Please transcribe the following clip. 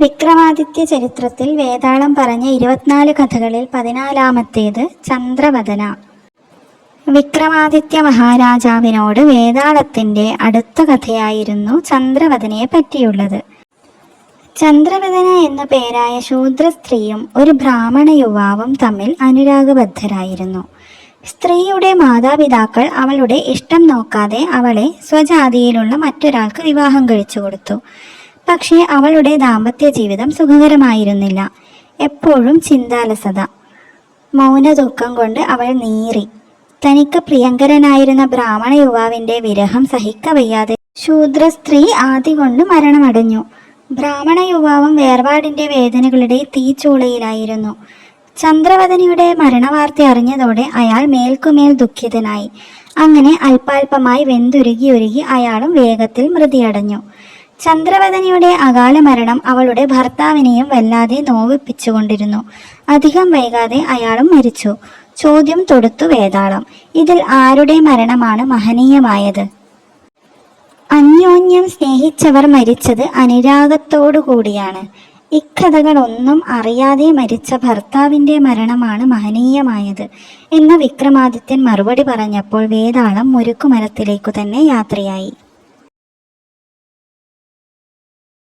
വിക്രമാദിത്യ ചരിത്രത്തിൽ വേതാളം പറഞ്ഞ ഇരുപത്തിനാല് കഥകളിൽ പതിനാലാമത്തേത് ചന്ദ്രവദന. വിക്രമാദിത്യ മഹാരാജാവിനോട് വേതാളത്തിന്റെ അടുത്ത കഥയായിരുന്നു ചന്ദ്രവദനയെ പറ്റിയുള്ളത്. ചന്ദ്രവദന എന്ന പേരായ ശൂദ്ര സ്ത്രീയും ഒരു ബ്രാഹ്മണ യുവാവും തമ്മിൽ അനുരാഗബദ്ധരായിരുന്നു. സ്ത്രീയുടെ മാതാപിതാക്കൾ അവളുടെ ഇഷ്ടം നോക്കാതെ അവളെ സ്വജാതിയിലുള്ള മറ്റൊരാൾക്ക് വിവാഹം കഴിച്ചു കൊടുത്തു. പക്ഷേ അവളുടെ ദാമ്പത്യ ജീവിതം സുഖകരമായിരുന്നില്ല. എപ്പോഴും ചിന്താലസത. മൗന ദുഃഖം കൊണ്ട് അവൾ നീറി. തനിക്ക് പ്രിയങ്കരനായിരുന്ന ബ്രാഹ്മണ യുവാവിന്റെ വിരഹം സഹിക്കവയ്യാതെ ശൂദ്ര സ്ത്രീ ആദി കൊണ്ട് മരണമടഞ്ഞു. ബ്രാഹ്മണ യുവാവും വേർപാടിന്റെ വേദനകളുടെ തീച്ചൂളയിലായിരുന്നു. ചന്ദ്രവദനിയുടെ മരണവാർത്ത അറിഞ്ഞതോടെ അയാൾ മേൽക്കുമേൽ ദുഃഖിതനായി. അങ്ങനെ അല്പാൽപമായി വെന്തുരുകി ഉരുകി അയാളും വേഗത്തിൽ മൃതിയടഞ്ഞു. ചന്ദ്രവദനയുടെ അകാല മരണം അവളുടെ ഭർത്താവിനെയും വല്ലാതെ നോവിപ്പിച്ചുകൊണ്ടിരുന്നു. അധികം വൈകാതെ അയാളും മരിച്ചു. ചോദ്യം തൊടുത്തു വേതാളം. ഇതിൽ ആരുടെ മരണമാണ് മഹനീയമായത്? അന്യോന്യം സ്നേഹിച്ചവർ മരിച്ചത് അനുരാഗത്തോടു കൂടിയാണ്. ഇക്കഥകളൊന്നും അറിയാതെ മരിച്ച ഭർത്താവിന്റെ മരണമാണ് മഹനീയമായത് എന്ന് വിക്രമാദിത്യൻ മറുപടി പറഞ്ഞപ്പോൾ വേതാളം മുരുക്കുമരത്തിലേക്കു തന്നെ യാത്രയായി.